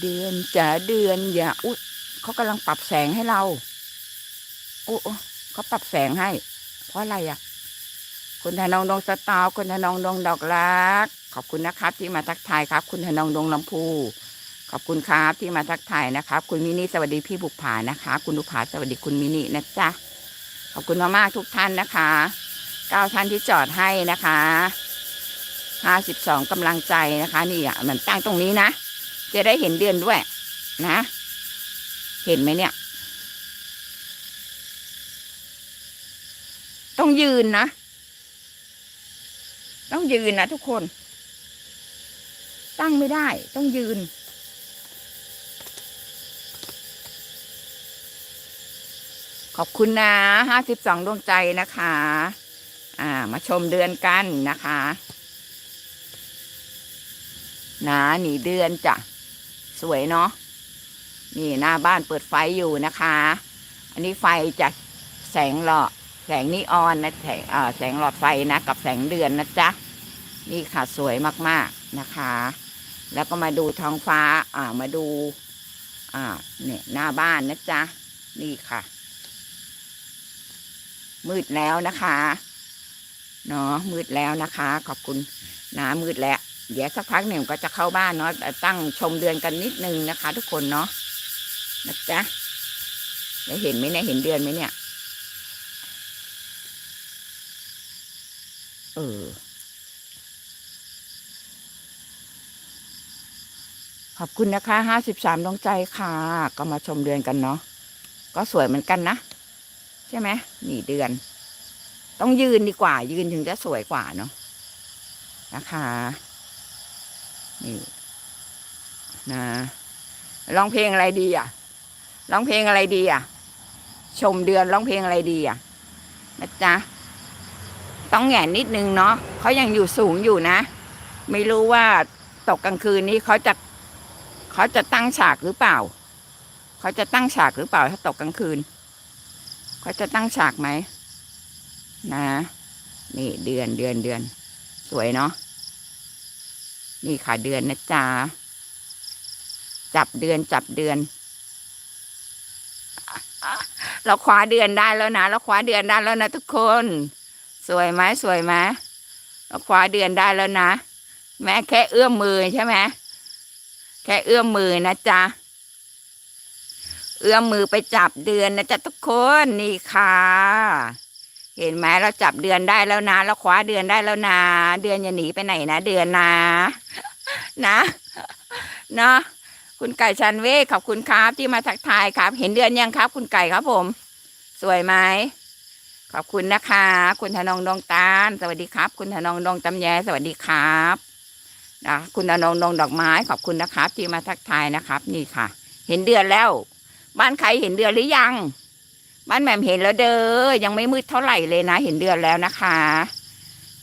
เดือนจ๋าเดือนอย่าอุ๊ยเขากำลังปรับแสงให้เราโอ้โอ้เขาปรับแสงให้ เพราะอะไรอะ คุณธนงดงสตาวคุณธนงดงดอกรัก ขอบคุณนะครับ ที่มาทักทายครับ คุณธนงดงลำพูขอบคุณครับที่มาทักทายนะครับ คุณมินิสวัสดีพี่บุกผานะคะคุณบุกผาสวัสดีคุณมินินะจ๊ะขอบคุณมากๆทุกท่านนะคะเก้าท่านที่จอดให้นะคะห้าสิบสองกำลังใจนะคะ นี่อะมันตั้งตรงนี้นะ จะได้เห็นเดือนด้วย นะ เห็นไหมเนี่ย ต้องยืนนะ ต้องยืนนะทุกคน ตั้งไม่ได้ต้องยืน ขอบคุณนะห้าสิบสองดวงใจนะคะ อ่า มาชมเดือนกันนะคะนะนี่เดือนจ้ะ สวยเนาะนี่หน้าบ้านเปิดไฟอยู่นะคะ อันนี้ไฟจากแสงหลอดแสงนีออนนะแสงอ่าแสงหลอดไฟนะกับแสงเดือนนะจ๊ะนี่ค่ะสวยมากๆนะคะ แล้วก็มาดูท้องฟ้าอ่ามาดูอ่าเนี่ยหน้าบ้านนะจ๊ะนี่ค่ะ มืดแล้วนะคะเนาะมืดแล้วนะคะ ขอบคุณนะมืดแล้ว เดี๋ยวสักพักหนึ่งก็จะเข้าบ้านเนาะต่ตั้งชมเดือนกันนิดนึงนะคะ ทุกคนเนาะนะจ๊ะได้เห็นไหมเนี่ยเห็นเดือนไหมเนี่ย เออขอบคุณนะคะห้าสิบสามดวงใจค่ะ ก็มาชมเดือนกันเนาะ ก็สวยเหมือนกันนะ ใช่ไหมนี่เดือน ต้องยืนดีกว่า ยืนถึงจะสวยกว่าเนาะนะคะ นี่นะร้องเพลงอะไรดีอะร้องเพลงอะไรดีอะ ชมเดือนร้องเพลงอะไรดีอะนะจ๊ะต้องแหงนนิดนึงเนาะเขายังอยู่สูงอยู่นะ ไม่รู้ว่าตกกลางคืนนี้เขาจะเขาจะตั้งฉากหรือเปล่า เขาจะตั้งฉากหรือเปล่า ถ้าตกกลางคืน เขาจะตั้งฉากไหมนะ นี่เดือนเดือนเดือน สวยเนาะ นี่ค่ะเดือนนะจ๊ะจับเดือนจับเดือน เราคว้าเดือนได้แล้วนะเราคว้าเดือนได้แล้วนะทุกคน สวยไหมสวยไหมเราคว้าเดือนได้แล้วนะ แม้แค่เอื้อมมือใช่ไหมแค่เอื้อมมือนะจ๊ะเอื้อมมือไปจับเดือนนะจ๊ะทุกคนนี่ค่ะ เห็นไหมเราจับเดือนได้แล้วนะ เราคว้าเดือนได้แล้วนะ เดือนอย่าหนีไปไหนนะ เดือนนะ นะเนาะคุณไก่ชันเวกขอบคุณครับที่มาทักทายครับ เห็นเดือนยังครับ คุณไก่ครับผม สวยไหมขอบคุณนะคะ คุณธนงดงตาลสวัสดีครับ คุณธนงดงตำแยสวัสดีครับนะคุณธนงดงดอกไม้ขอบคุณนะครับ ที่มาทักทายนะครับ นี่ค่ะ เห็นเดือนแล้ว บ้านใครเห็นเดือนหรือยัง บ้านแหม่มเห็นแล้วเด้อยังไม่มืดเท่าไหร่เลยนะ เห็นเดือนแล้วนะคะ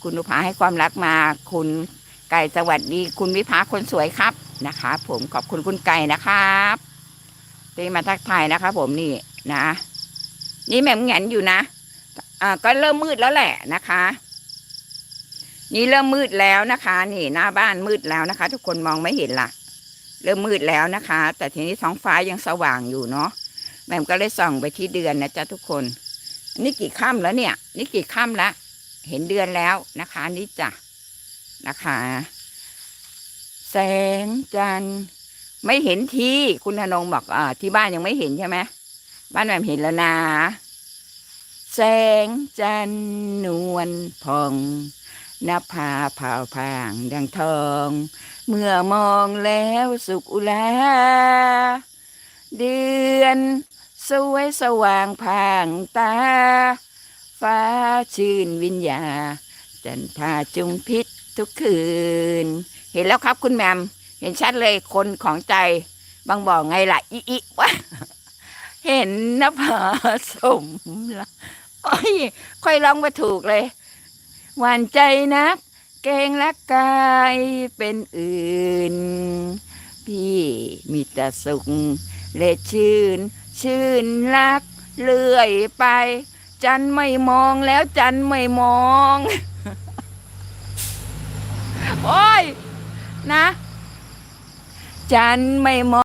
คุณนุภาให้ความรักมา คุณไก่สวัสดี คุณวิภาคนสวยครับนะคะ ผมขอบคุณคุณไก่นะครับที่มาทักทายนะคะ ผมนี่นะ นี่แหม่มแหงนอยู่นะอ่าก็เริ่มมืดแล้วแหละนะคะ นี่เริ่มมืดแล้วนะคะ นี่หน้าบ้านมืดแล้วนะคะ ทุกคนมองไม่เห็นละเริ่มมืดแล้วนะคะ แต่ทีนี้ท้องฟ้ายังสว่างอยู่เนาะ แม่มก็เลยส่องไปที่เดือนนะจ๊ะทุกคน นี่กี่ค่ำแล้วเนี่ย นี่กี่ค่ำแล้วเห็นเดือนแล้วนะคะ นี่จ้ะนะคะ แสงจันทร์ไม่เห็นที่คุณธนงบอกอ่าที่บ้านยังไม่เห็นใช่ไหมบ้านแม่มเห็นแล้วนะแสงจันทร์นวลพองนภาเผาพางดังทอง เมื่อมองแล้วสุขอุลา เดือน สวยสว่างพางตา ฟ้าชื่นวิญญา จันทาจุงพิษทุกคืน เห็นแล้วครับคุณแมม เห็นชัดเลยคนของใจ บางบอกไงล่ะอีอีวะเห็นนภาสมละโอ้ยค่อยร้องมาถูกเลย หวานใจนัก เกรงและกายเป็นอื่น พี่มีแต่สุข และชื่น ชื่นรักเลื่อยไป จันไม่มองแล้วจันไม่มอง โอ้ย นะ จันไม่มอง